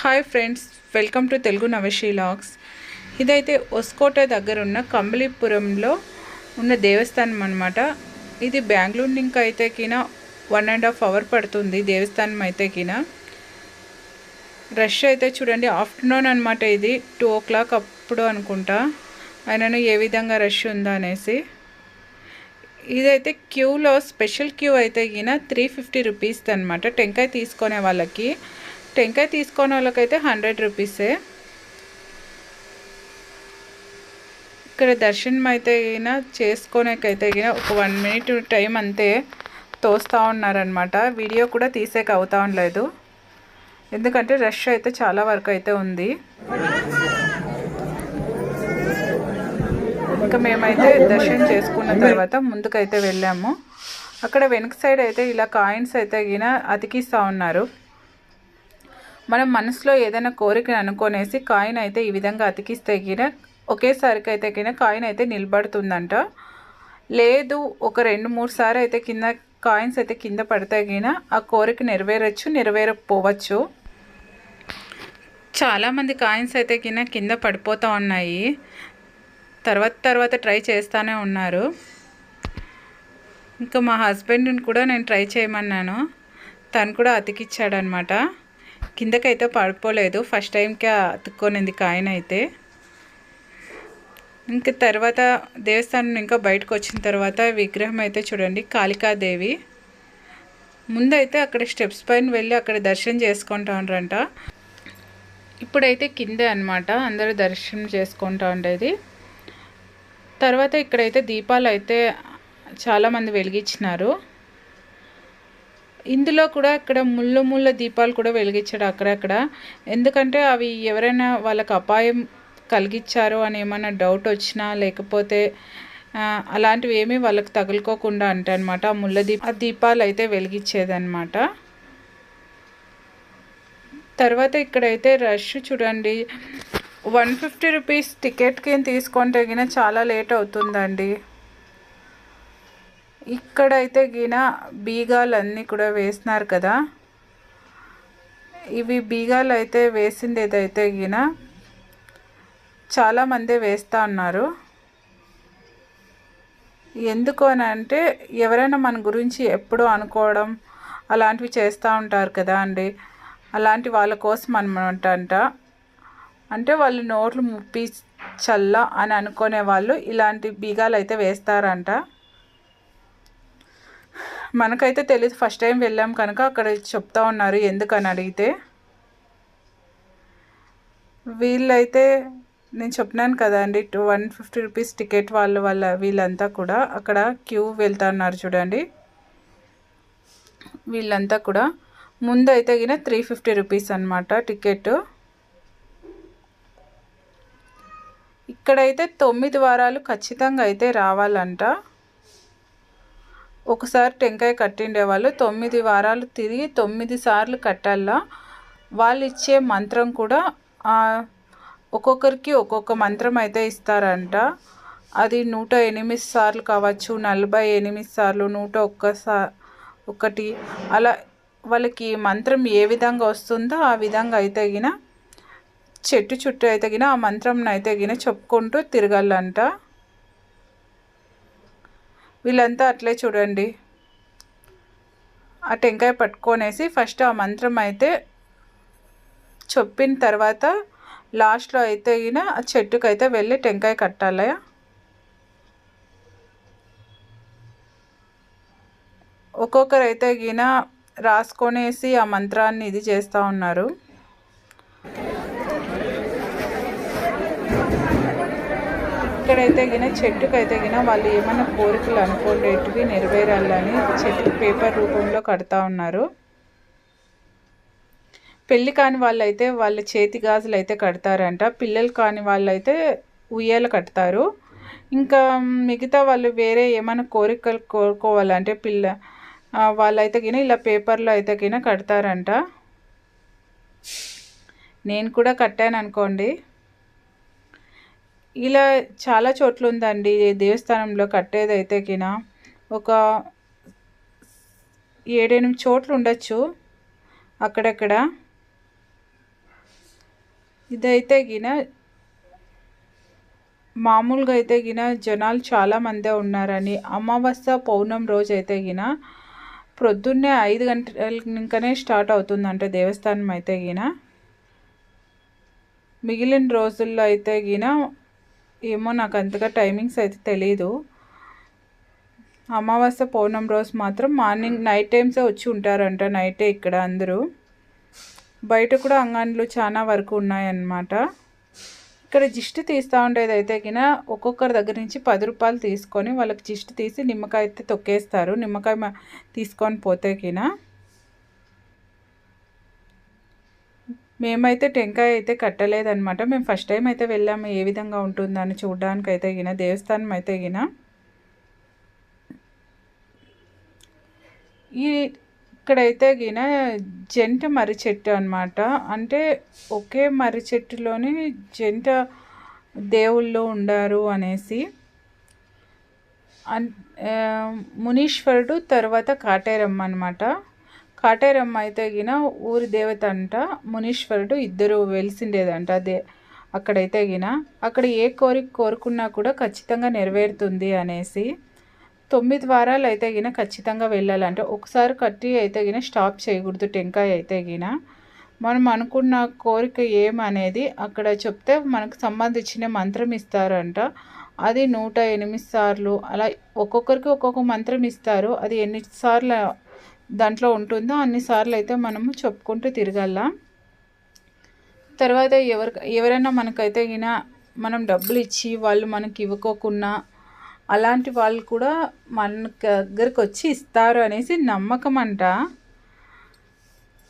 Hi friends welcome to Telugu Navashri logs ఇదైతే ఒస్కోట దగ్గర ఉన్న కంబళీపురంలో ఉన్న దేవస్థానం అనమాట ఇది బెంగళూరు నుంచి అయితే కిన వన్ అండ్ హాఫ్ అవర్ పడుతుంది దేవస్థానం అయితే కిన. రష్ అయితే చూడండి ఆఫ్టర్నూన్ అనమాట ఇది టూ ఓ క్లాక్ అప్పుడు అనుకుంటా. ఆయనను ఏ విధంగా రష్ ఉందా అనేసి. ఇదైతే క్యూలో స్పెషల్ క్యూ అయితే గిన త్రీ ఫిఫ్టీ రూపీస్ అనమాట టెంకాయ తీసుకునే వాళ్ళకి. టెంకాయ తీసుకునే వాళ్ళకైతే హండ్రెడ్ రూపీసే. ఇక్కడ దర్శనం అయితే అయినా చేసుకోనేకైతే అయినా ఒక వన్ మినిట్ టైం అంతే తోస్తూ ఉన్నారనమాట వీడియో కూడా తీసేక అవుతా ఉండలేదు. ఎందుకంటే రష్ అయితే చాలా వరకు అయితే ఉంది. ఇంకా మేమైతే దర్శనం చేసుకున్న తర్వాత ముందుకైతే వెళ్ళాము. అక్కడ వెనక సైడ్ అయితే ఇలా కాయిన్స్ అయితే గిన అతికిస్తూ ఉన్నారు. మనం మనసులో ఏదైనా కోరికను అనుకోనేసి కాయిన్ అయితే ఈ విధంగా అతికిస్తే గిన ఒకేసారికి అయితే కింద కాయిన్ అయితే నిలబడుతుందంట. లేదు ఒక రెండు మూడు సార్లు అయితే కింద కాయిన్స్ అయితే కింద పడితే గిన ఆ కోరిక నెరవేరచ్చు నెరవేరకపోవచ్చు చాలామంది కాయిన్స్ అయితే కింద కింద పడిపోతూ ఉన్నాయి. తర్వాత తర్వాత ట్రై చేస్తూనే ఉన్నారు. ఇంకా మా హస్బెండ్ని కూడా నేను ట్రై చేయమన్నాను. తను కూడా అతికిచ్చాడనమాట. కిందకైతే పడిపోలేదు. ఫస్ట్ టైంకే అతుక్కొనింది కాయన అయితే ఇంకా తర్వాత దేవస్థానం ఇంకా బయటకు వచ్చిన తర్వాత విగ్రహం అయితే చూడండి కాళికాదేవి. ముందైతే అక్కడ స్టెప్స్ పైన వెళ్ళి అక్కడ దర్శనం చేసుకుంటాండ్రంట. ఇప్పుడైతే కిందే అనమాట అందరూ దర్శనం చేసుకుంటా ఉండేది తర్వాత ఇక్కడైతే దీపాలు అయితే చాలామంది వెలిగించినారు. ఇందులో కూడా ఇక్కడ ముళ్ళు ముళ్ళ దీపాలు కూడా వెలిగించాడు అక్కడక్కడ. ఎందుకంటే అవి ఎవరైనా వాళ్ళకి అపాయం కలిగించారు అని ఏమైనా డౌట్ వచ్చినా లేకపోతే అలాంటివి ఏమీ వాళ్ళకి తగులుకోకుండా అంటే అనమాట ఆ ముళ్ళ దీప ఆ దీపాలు అయితే వెలిగించేదనమాట తర్వాత ఇక్కడైతే రష్ చూడండి. వన్ ఫిఫ్టీ రూపీస్ టికెట్కి తీసుకొని తగిన చాలా లేట్ అవుతుందండి. ఇక్కడైతే గిన బీగాలన్నీ కూడా వేసినారు కదా. ఇవి బీగాలు అయితే వేసింది ఏదైతే గిన చాలామంది వేస్తూ ఉన్నారు ఎందుకు అని అంటే ఎవరైనా మన గురించి ఎప్పుడూ అనుకోవడం అలాంటివి చేస్తూ ఉంటారు కదా అండి. అలాంటి వాళ్ళ కోసం అనమాట అంట అంటే వాళ్ళు నోట్లు ముప్పి చల్ల అని అనుకునే వాళ్ళు ఇలాంటి బీగాలు అయితే వేస్తారంట. మనకైతే తెలియదు ఫస్ట్ టైం వెళ్ళాం కనుక అక్కడ చెప్తా ఉన్నారు ఎందుకని అడిగితే. వీళ్ళైతే నేను చెప్పినాను కదా అండి two one fifty rupees ticket వాళ్ళు వాళ్ళ వీళ్ళంతా కూడా అక్కడ క్యూ వెళ్తా ఉన్నారు చూడండి. వీళ్ళంతా కూడా ముందు అయితే గిన త్రీ ఫిఫ్టీ రూపీస్ అనమాట టికెట్. ఇక్కడైతే తొమ్మిది వారాలు ఖచ్చితంగా అయితే రావాలంట. ఒకసారి టెంకాయ కట్టిండే వాళ్ళు తొమ్మిది వారాలు తిరిగి తొమ్మిది సార్లు కట్టాలా వాళ్ళు ఇచ్చే మంత్రం కూడా ఒక్కొక్కరికి ఒక్కొక్క మంత్రం అయితే ఇస్తారంట. అది నూట ఎనిమిది సార్లు కావచ్చు నలభై ఎనిమిది సార్లు నూట ఒక్కసా ఒకటి. అలా వాళ్ళకి మంత్రం ఏ విధంగా వస్తుందో ఆ విధంగా అయితే గిన చెట్టు చుట్టూ అయితే గిన ఆ మంత్రం అయితే గిన చెప్పుకుంటూ తిరగాలంట. వీళ్ళంతా అట్లే చూడండి. ఆ టెంకాయ పట్టుకొనేసి ఫస్ట్ ఆ మంత్రం అయితే చెప్పిన తర్వాత లాస్ట్లో అయితే ఈయన ఆ చెట్టుకైతే అయితే వెళ్ళి టెంకాయ కట్టాలి. ఒక్కొక్కరు అయితే గిన రాసుకొనేసి ఆ మంత్రాన్ని ఇది చేస్తూ ఉన్నారు. ఇక్కడైతే గిన చెట్టుకు అయితే గిన వాళ్ళు ఏమైనా కోరికలు అనుకోలేటివి నెరవేరాలని చెట్టు పేపర్ రూపంలో కడతా ఉన్నారు. పెళ్ళి కాని వాళ్ళైతే వాళ్ళ చేతి గాజులు అయితే కడతారంట. పిల్లలు కాని వాళ్ళైతే ఉయ్యాలు కడతారు. ఇంకా మిగతా వాళ్ళు వేరే ఏమైనా కోరికలు కోరుకోవాలంటే పిల్ల వాళ్ళైతే గిన ఇలా పేపర్లో అయితే గిన కడతారంట. నేను కూడా కట్టాను అనుకోండి. ఇలా చాలా చోట్ల ఉందండి దేవస్థానంలో కట్టేదైతే కినా ఒక ఏడెనిమిది చోట్లు ఉండొచ్చు అక్కడక్కడ ఇదైతే గిన మామూలుగా అయితే గిన జనాలు చాలామందే ఉన్నారని అమావాస్య పౌర్ణం రోజు అయితే గిన ప్రొద్దున్నే ఐదు గంటల ఇంకనే స్టార్ట్ అవుతుందంట దేవస్థానం అయితే గిన. మిగిలిన రోజుల్లో అయితే గిన ఏమో నాకు అంతగా టైమింగ్స్ అయితే తెలియదు అమావాస్య పౌర్ణం రోజు మాత్రం మార్నింగ్ నైట్ టైమ్సే వచ్చి ఉంటారంట నైటే ఇక్కడ అందరూ. బయట కూడా అంగన్లు చాలా వరకు ఉన్నాయన్నమాట. ఇక్కడ జిస్ట్ తీస్తూ ఉండేది అయితే కిన ఒక్కొక్కరి దగ్గర నుంచి పది రూపాయలు తీసుకొని వాళ్ళకి జిస్ట్ తీసి నిమ్మకాయ అయితే తొక్కేస్తారు. నిమ్మకాయ తీసుకొని పోతే కినా మేమైతే టెంకాయ అయితే కట్టలేదనమాట మేము ఫస్ట్ టైం అయితే వెళ్ళాము. ఏ విధంగా ఉంటుందని చూడడానికి అయితే గిన దేవస్థానం అయితే గిన ఈ ఇక్కడైతే గిన జంట మర్రి చెట్టు అనమాట అంటే ఒకే మర్రి చెట్టులోని జంట దేవుళ్ళు ఉండారు అనేసి. మునీశ్వరుడు తర్వాత కాటేరమ్మ అనమాట కాటేరమ్మ అయితే గిన ఊరి దేవత అంట మునీశ్వరుడు ఇద్దరు వెలిసిండేదంట. అదే అక్కడైతే గిన అక్కడ ఏ కోరిక కోరుకున్నా కూడా ఖచ్చితంగా నెరవేరుతుంది అనేసి తొమ్మిది వారాలు అయితే గిన ఖచ్చితంగా వెళ్ళాలంటే. ఒకసారి కట్టి అయితే గిన స్టాప్ చేయకూడదు. టెంకాయ అయితే గిన మనం అనుకున్న కోరిక ఏమనేది అక్కడ చెప్తే మనకు సంబంధించిన మంత్రం ఇస్తారంట. అది నూట ఎనిమిది సార్లు అలా ఒక్కొక్కరికి ఒక్కొక్క మంత్రం ఇస్తారు. అది ఎన్నిసార్లు దాంట్లో ఉంటుందో అన్నిసార్లు అయితే మనము చెప్పుకుంటూ తిరగల తర్వాత ఎవరి ఎవరైనా మనకైతే గిన మనం డబ్బులు ఇచ్చి వాళ్ళు మనకి ఇవ్వకోకుండా అలాంటి వాళ్ళు కూడా మన దగ్గరకు వచ్చి ఇస్తారు అనేసి నమ్మకం అంట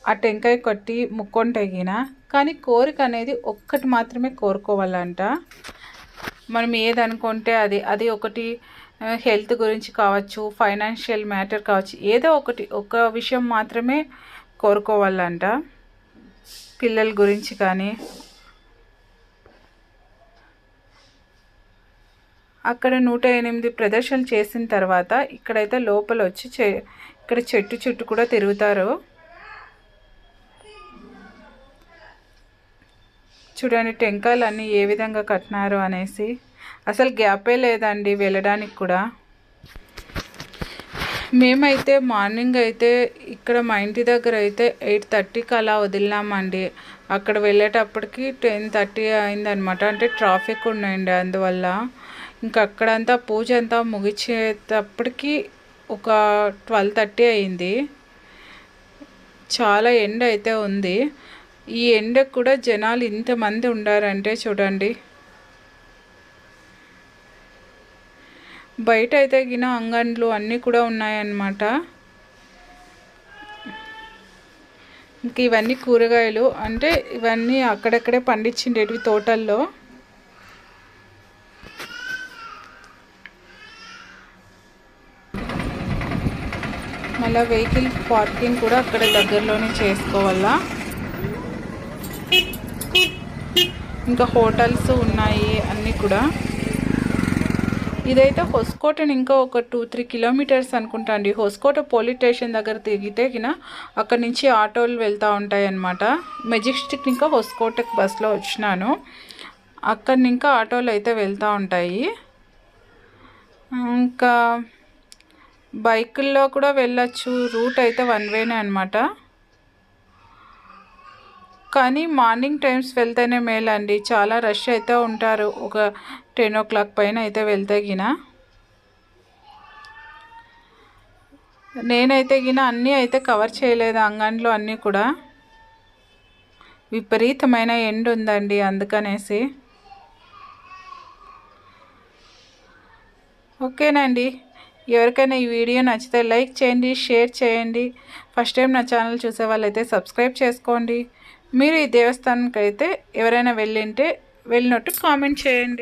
ఆ టెంకాయ కొట్టి ముక్కొంటగిన కానీ కోరిక అనేది ఒక్కటి మాత్రమే కోరుకోవాలంట. మనం ఏది అనుకుంటే అది అది ఒకటి హెల్త్ గురించి కావచ్చు ఫైనాన్షియల్ మ్యాటర్ కావచ్చు ఏదో ఒకటి ఒక విషయం మాత్రమే కోరుకోవాలంట. పిల్లల గురించి కానీ. అక్కడ నూట ఎనిమిది ప్రదర్శనలు చేసిన తర్వాత ఇక్కడైతే లోపల వచ్చి చె ఇక్కడ చెట్టు చుట్టూ కూడా తిరుగుతారు. చూడండి టెంకాయలు అన్నీ ఏ విధంగా కట్టినారు అనేసి. అసలు గ్యాపే లేదండి వెళ్ళడానికి కూడా. మేమైతే మార్నింగ్ అయితే ఇక్కడ మా ఇంటి దగ్గర అయితే ఎయిట్ థర్టీకి అలా వదిలినామండి. అక్కడ వెళ్ళేటప్పటికి టెన్ థర్టీ అయిందనమాట. అంటే ట్రాఫిక్ ఉన్నాయండి అందువల్ల. ఇంకా అక్కడంతా పూజ అంతా ముగిచేటప్పటికి ఒక ట్వెల్వ్ థర్టీ అయింది. చాలా ఎండ అయితే ఉంది. ఈ ఎండకు కూడా జనాలు ఇంతమంది ఉండారంటే చూడండి. బయట అయితే గిన అంగన్లు అన్నీ కూడా ఉన్నాయన్నమాట. ఇంక ఇవన్నీ కూరగాయలు. అంటే ఇవన్నీ అక్కడక్కడే పండించిండేటివి తోటల్లో. మళ్ళీ వెహికల్ పార్కింగ్ కూడా అక్కడ దగ్గరలోనే చేసుకోవాలా. ఇంకా హోటల్స్ ఉన్నాయి అన్నీ కూడా. ఇదైతే హొస్కోట ఇంకా ఒక టూ త్రీ కిలోమీటర్స్ అనుకుంటా అండి. హొస్కోట పోలీస్ స్టేషన్ దగ్గర తిరిగితే కిన అక్కడ నుంచి ఆటోలు వెళ్తూ ఉంటాయి అన్నమాట మెజెస్టిక్ ఇంకా హొస్కోటకి బస్సులో వచ్చినాను. అక్కడి ఇంకా ఆటోలు అయితే వెళ్తూ ఉంటాయి. ఇంకా బైకుల్లో కూడా వెళ్ళచ్చు. రూట్ అయితే వన్ వేనే అనమాట కానీ మార్నింగ్ టైమ్స్ వెళ్తేనే మేలండి. చాలా రష్ అయితే ఉంటారు. ఒక టెన్ ఓ క్లాక్ పైన అయితే వెళ్తే గిన. నేనైతే గిన అన్నీ అయితే కవర్ చేయలేదు అంగన్లో అన్నీ కూడా. విపరీతమైన ఎండ్ ఉందండి అందుకనేసి. ఓకేనండి. ఎవరికైనా ఈ వీడియో నచ్చితే లైక్ చేయండి షేర్ చేయండి. ఫస్ట్ టైం నా ఛానల్ చూసే వాళ్ళైతే సబ్స్క్రైబ్ చేసుకోండి. మీరు ఈ దేవస్థానంకి అయితే ఎవరైనా వెళ్ళింటే వెళ్ళినట్టు కామెంట్ చేయండి.